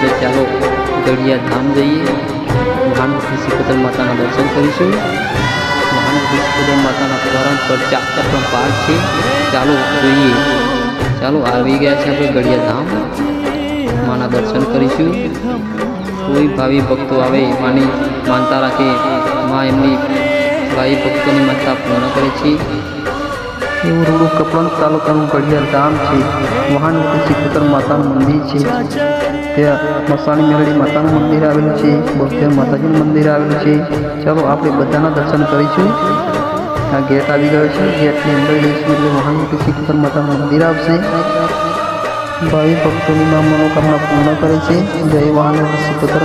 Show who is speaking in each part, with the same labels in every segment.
Speaker 1: આપણે ચાલો ગળિયા ધામ જઈએ. મહાનવતી સિકોતર માતાના દર્શન કરીશું. મહાનવતી સિકોતર માતાના ધોરણ પર ચાર પાઠ છે. ચાલો જોઈએ. ચાલો આવી ગયા છે આપણે ગળિયા ધામ. માના દર્શન કરીશું. કોઈ ભાવિ ભક્તો આવે માની માનતા રાખે. માં એમની ભાવિ ભક્તોની માનતા પૂર્ણ કરે છે. એવું રૂડું કપડાં તાલુકાનું ગઢિયાર ધામ છે. મહાનવતી સિકોતર માતાનું મંદિર છે. ત્યાં મસાણી મેળડી માતાનું મંદિર આવેલું છે. બોધેર માતાજીનું મંદિર આવેલું છે. ચાલો આપણે બધાના દર્શન કરીશું. આ ગેટ આવી ગયો છે. ગેટની અંદર જઈશું એટલે મહાનવતી સિકોતર માતાનું મંદિર આવશે. ભાવિ ભક્તોની મનોકામના પૂર્ણ કરે છે. જય મહાનવતી સિકોતર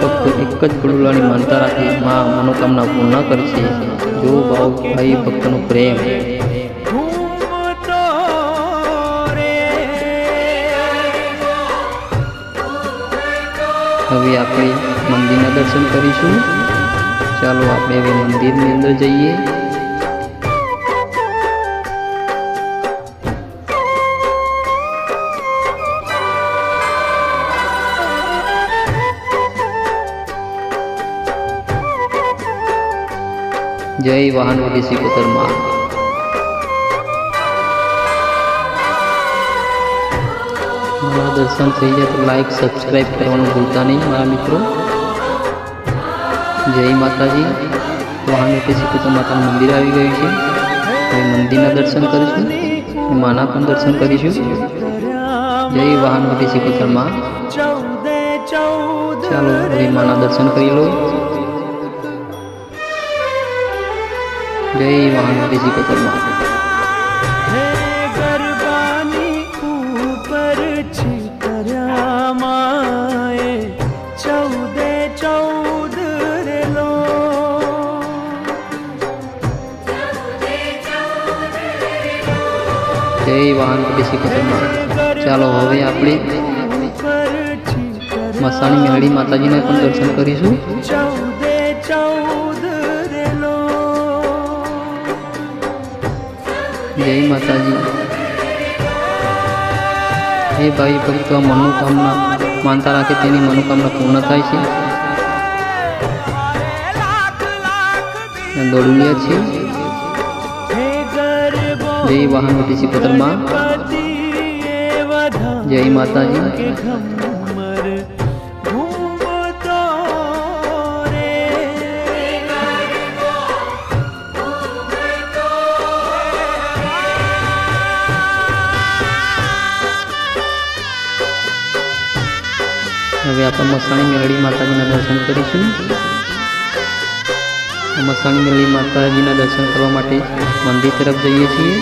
Speaker 1: ભક્તો એક જ ગુરુલાની માનતા રાખી મા મનોકામના પૂર્ણ કરશે જો ભાવ ભાઈ ભક્તનો પ્રેમ. હવે આપણે મંદિરના દર્શન કરીશું. ચાલો આપણે હવે મંદિરની અંદર જઈએ. જય વાહનવટી સિકોતરમાં. મારા દર્શન થઈ જાય તો લાઈક સબસ્ક્રાઈબ કરવાનું ભૂલતા નહીં, મારા મિત્રો. જય માતાજી. વાહનવટી સિકોતર માતાનું મંદિર આવી ગયું છે. હવે મંદિરના દર્શન કરીશું માના પણ દર્શન કરીશું. જય વાહનવટી સિકોતરમાં. ચાલો હવે માના દર્શન કરી લો જય મહાનવતી સિકોતરમાં
Speaker 2: ગરબાની ઉપર છીતર્યા માએ ચૌદે ચૌદ રેલો
Speaker 1: જય સિકોતરમાં ચાલો હવે આપણે
Speaker 2: ઉપર
Speaker 1: મસાણી મેળી માતાજીને પણ દર્શન કરીશું. જય માતાજી. હે ભાઈ ભક્તો મનોકામના માનતા રાખે તેની મનોકામના પૂર્ણ થાય છે. દોડુલિયા છે જય વાહનવતી
Speaker 2: સિકોતરમાં
Speaker 1: જય માતાજી. હવે આપણે મસાણી મેળડી માતાજીના દર્શન કરીશું મસાણી મેળડી માતાજીના દર્શન કરવા માટે મંદિર તરફ જઈએ છીએ.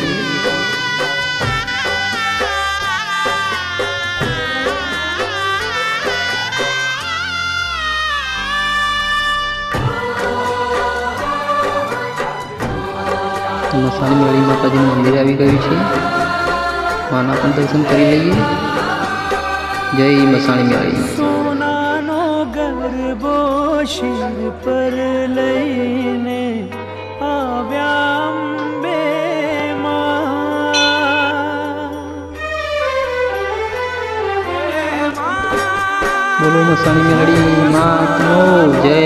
Speaker 1: મસાણી મેળડી માતાજીનું મંદિર આવી ગયું છે. માના પણ દર્શન કરી લઈએ. જય મસાણી
Speaker 2: સોનાનો ગરબો શિર પર લઈને આવ્યા અંબે
Speaker 1: બોલો મસાણી મેળડી માતનો જય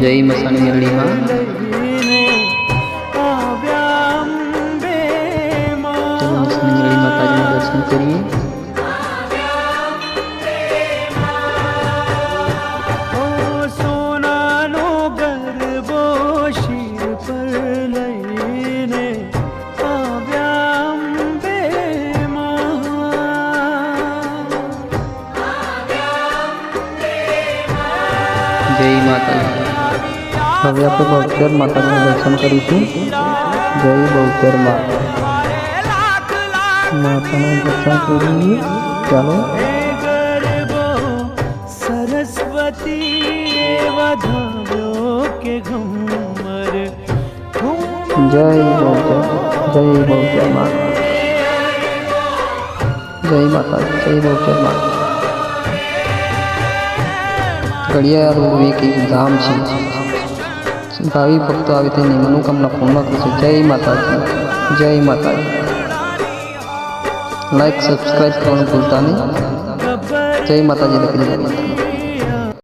Speaker 1: જય મસાણી મેળડી માં હવે આપણે બહુચર માતાજીના દર્શન કરીશું જય બહુચરમાં માતાના દર્શન કરીએ ચાલો
Speaker 2: ગરબો સરસ્વતી વધાવ્યો કે ઘુમર
Speaker 1: જય બહુચર જય બહુચરમાં જય માતાજી જય બહુચરમાં ઘડિયાળ એક એક ધામ છે ભાવિ ભક્તો આવી તેની મનોકામના પૂર્ણ કરશે. જય માતાજી. જય માતાજી. લાઈક સબસ્ક્રાઈબ કરવાનું ભૂલતા નહીં. જય માતાજી લખી